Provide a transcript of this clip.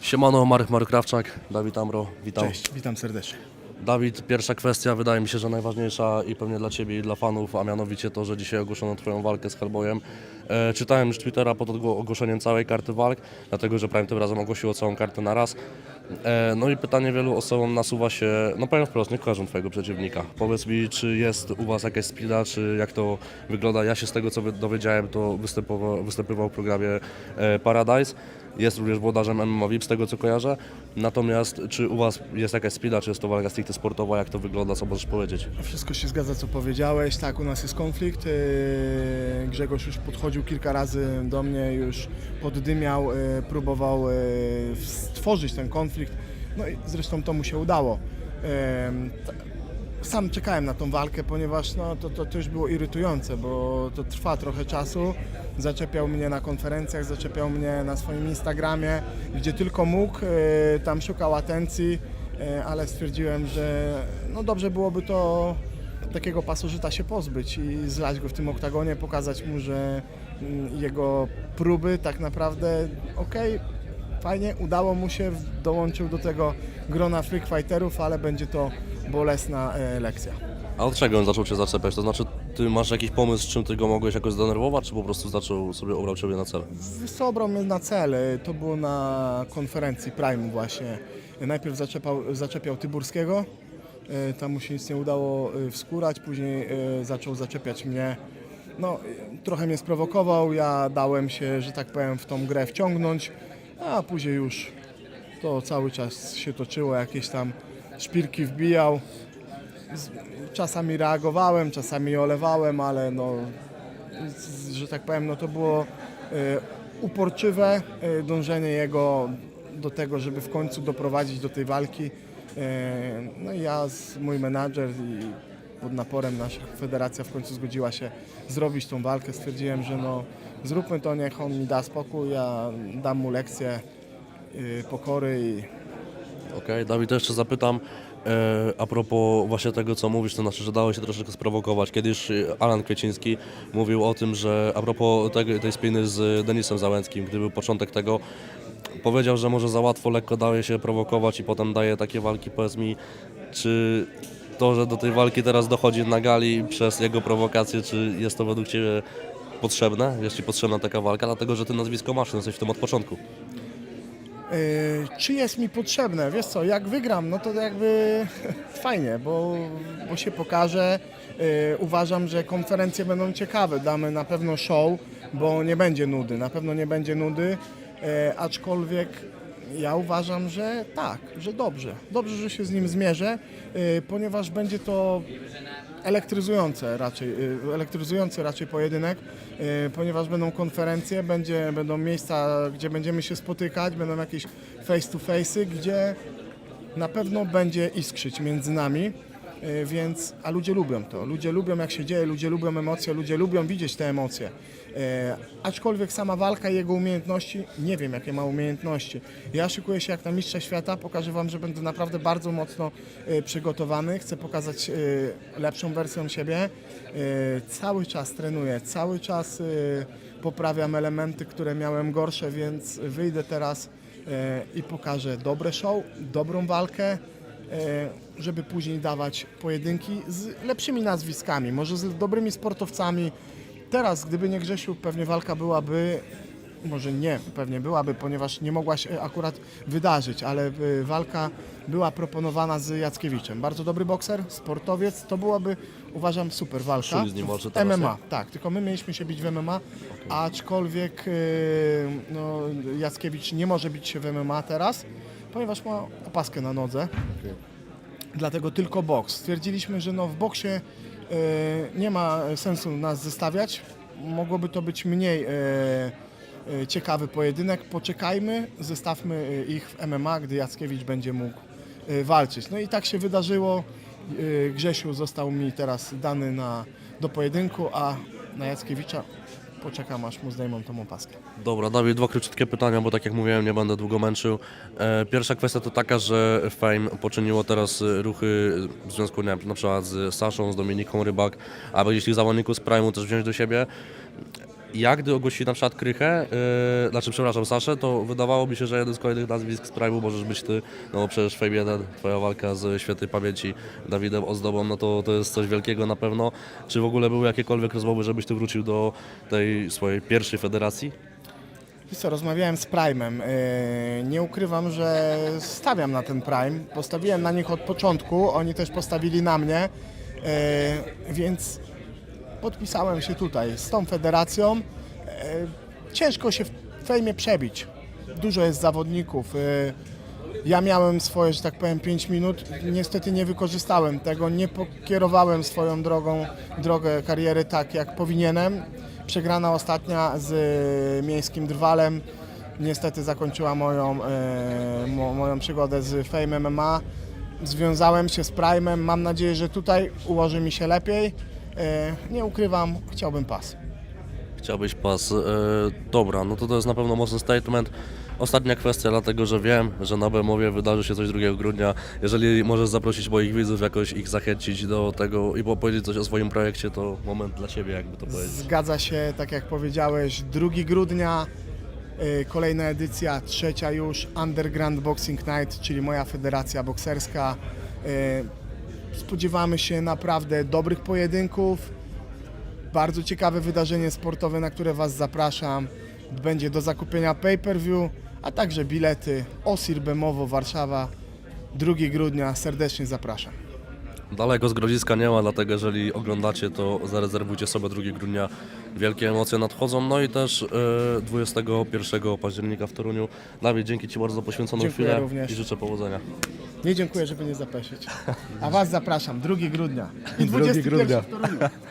Siemano, Marek Marek Krawczak, Dawid Amro, witam. Cześć, witam serdecznie. Dawid, pierwsza kwestia, wydaje mi się, że najważniejsza i pewnie dla Ciebie i dla fanów, a mianowicie to, że dzisiaj ogłoszono Twoją walkę z Hellboyem. E, czytałem już Twittera pod ogło- ogłoszeniem całej karty walk, dlatego że Prime tym razem ogłosiło całą kartę na raz. E, no i pytanie wielu osobom nasuwa się, no powiem wprost, nie kojarzą Twojego przeciwnika. Powiedz mi, czy jest u Was jakaś spina, czy jak to wygląda? Ja się z tego, co dowiedziałem, to występował, występował w programie e, Paradise. Jest również włodarzem MMA VIP, z tego co kojarzę. Natomiast czy u Was jest jakaś spina, czy jest to walka stricte sportowa? Jak to wygląda? Co możesz powiedzieć? Wszystko się zgadza, co powiedziałeś. Tak, u nas jest konflikt. Yy, Grzegorz już podchodził kilka razy do mnie, już poddymiał, yy, próbował yy, stworzyć ten konflikt. No i zresztą to mu się udało. Sam czekałem na tą walkę, ponieważ no, to, to, to już było irytujące, bo to trwa trochę czasu. Zaczepiał mnie na konferencjach, zaczepiał mnie na swoim Instagramie, gdzie tylko mógł, yy, tam szukał atencji, ale stwierdziłem, że no dobrze byłoby to takiego pasożyta się pozbyć i zlać go w tym oktagonie, pokazać mu, że mm, jego próby tak naprawdę okej, fajnie, udało mu się, dołączył do tego grona freak fighterów, ale będzie to bolesna e, lekcja. A od czego on zaczął Cię zaczepiać? To znaczy, Ty masz jakiś pomysł, czym Ty go mogłeś jakoś zdenerwować, czy po prostu zaczął sobie, obrał Ciebie na cel? Wysobrał mnie na cel, to było na konferencji Prime właśnie. Najpierw zaczepiał, zaczepiał Tyburskiego, tam mu się nic nie udało e, wskórać, później e, zaczął zaczepiać mnie. No, e, trochę mnie sprowokował, ja dałem się, że tak powiem, w tą grę wciągnąć, a później już to cały czas się toczyło, jakieś tam szpilki wbijał. Czasami reagowałem, czasami olewałem, ale no, że tak powiem, no to było e, uporczywe e, dążenie jego do tego, żeby w końcu doprowadzić do tej walki. E, No i ja, mój menadżer i pod naporem nasza federacja w końcu zgodziła się zrobić tą walkę. Stwierdziłem, że no zróbmy to, niech on mi da spokój, ja dam mu lekcję e, pokory i Okej, Dawid, to jeszcze zapytam e, a propos właśnie tego, co mówisz, to znaczy, że dało się troszeczkę sprowokować. Kiedyś e, Alan Kwieciński mówił o tym, że a propos tego, tej spiny z Denisem Załęckim, gdy był początek tego, powiedział, że może za łatwo, lekko daje się prowokować i potem daje takie walki. Powiedz mi, czy to, że do tej walki teraz dochodzi na gali przez jego prowokację, czy jest to według Ciebie potrzebne? Jest Ci potrzebna taka walka? Dlatego, że Ty nazwisko masz, jesteś w tym od początku. Yy, czy jest mi potrzebne? Wiesz co, jak wygram, no to jakby fajnie, bo, bo się pokaże. Yy, uważam, że konferencje będą ciekawe. Damy na pewno show, bo nie będzie nudy. Na pewno nie będzie nudy, aczkolwiek ja uważam, że tak, że dobrze. Dobrze, że się z nim zmierzę, yy, ponieważ będzie to elektryzujące raczej, y, elektryzujący raczej pojedynek, ponieważ będą konferencje, będzie, będą miejsca, gdzie będziemy się spotykać, będą jakieś face to face'y, gdzie na pewno będzie iskrzyć między nami, więc, a ludzie lubią to, ludzie lubią jak się dzieje, ludzie lubią emocje, ludzie lubią widzieć te emocje. E, aczkolwiek sama walka i jego umiejętności, nie wiem jakie ma umiejętności. Ja szykuję się jak na mistrza świata, pokażę Wam, że będę naprawdę bardzo mocno e, przygotowany, chcę pokazać e, lepszą wersję siebie. E, cały czas trenuję, cały czas e, poprawiam elementy, które miałem gorsze, więc wyjdę teraz e, i pokażę dobre show, dobrą walkę, e, żeby później dawać pojedynki z lepszymi nazwiskami, może z dobrymi sportowcami. Teraz, gdyby nie Grzesiu, pewnie walka byłaby, może nie, pewnie byłaby, ponieważ nie mogła się akurat wydarzyć, ale y, walka była proponowana z Jackiewiczem. Bardzo dobry bokser, sportowiec, to byłaby, uważam, super walka. Z nim walczy teraz, MMA, tak, tylko my mieliśmy się bić w MMA, aczkolwiek y, no, Jackiewicz nie może bić się w MMA teraz, ponieważ ma opaskę na nodze. Dlatego tylko boks. Stwierdziliśmy, że no w boksie e, nie ma sensu nas zestawiać. Mogłoby to być mniej e, e, ciekawy pojedynek. Poczekajmy, zestawmy ich w MMA, gdy Jackiewicz będzie mógł walczyć. No i tak się wydarzyło. Grzesiu został mi teraz dany na, do pojedynku, a na Jackiewicza poczekam aż mu zdejmą tą opaskę. Dobra, Dawid, dwa króciutkie pytania, bo tak jak mówiłem, nie będę długo męczył. E, pierwsza kwestia to taka, że Fame poczyniło teraz e, ruchy w związku, nie wiem, na przykład z Saszą, z Dominiką Rybak, aby jeśli zawodników z Prime'u też wziąć do siebie. Ja gdy ogłosili na przykład Krychę, yy, znaczy przepraszam, Saszę, to wydawało mi się, że jeden z kolejnych nazwisk z Prime'u możesz być ty, no bo przecież Fame 1, twoja walka z świętej pamięci Dawidem Ozdobą, no to, to jest coś wielkiego na pewno. Czy w ogóle były jakiekolwiek rozmowy, żebyś ty wrócił do tej swojej pierwszej federacji? Wiesz co, rozmawiałem z Prime'em. Yy, Nie ukrywam, że stawiam na ten Prime. Postawiłem na nich od początku, oni też postawili na mnie, yy, więc podpisałem się tutaj z tą federacją. Yy, Ciężko się w fejmie przebić. Dużo jest zawodników. Yy, Ja miałem swoje, że tak powiem, 5 minut. Niestety nie wykorzystałem tego, nie pokierowałem swoją drogą, drogę kariery tak, jak powinienem. Przegrana ostatnia z e, miejskim drwalem niestety zakończyła moją, e, mo, moją przygodę z Fame MMA. Związałem się z Prime'em. Mam nadzieję, że tutaj ułoży mi się lepiej. E, nie ukrywam, chciałbym pas. Chciałbyś pas. E, dobra, no to to jest na pewno mocny statement. Ostatnia kwestia, dlatego że wiem, że na Bemowie wydarzy się coś 2 grudnia. Jeżeli możesz zaprosić moich widzów, jakoś ich zachęcić do tego i opowiedzieć coś o swoim projekcie, to moment dla Ciebie, jakby to powiedzieć. Zgadza się, tak jak powiedziałeś, 2 grudnia, y, kolejna edycja, trzecia już, Underground Boxing Night, czyli moja federacja bokserska. Spodziewamy się naprawdę dobrych pojedynków, bardzo ciekawe wydarzenie sportowe, na które Was zapraszam. Będzie do zakupienia pay-per-view, a także bilety Osir Bemowo Warszawa 2 grudnia. Serdecznie zapraszam. Daleko z Grodziska nie ma, dlatego jeżeli oglądacie, to zarezerwujcie sobie 2 grudnia. Wielkie emocje nadchodzą. No i też e, 21 października w Toruniu. Dawid, dzięki Ci bardzo za poświęconą Dziękuję chwilę również. i życzę powodzenia. Nie dziękuję, żeby nie zapeszyć. A Was zapraszam 2 grudnia i 21 w Toruniu.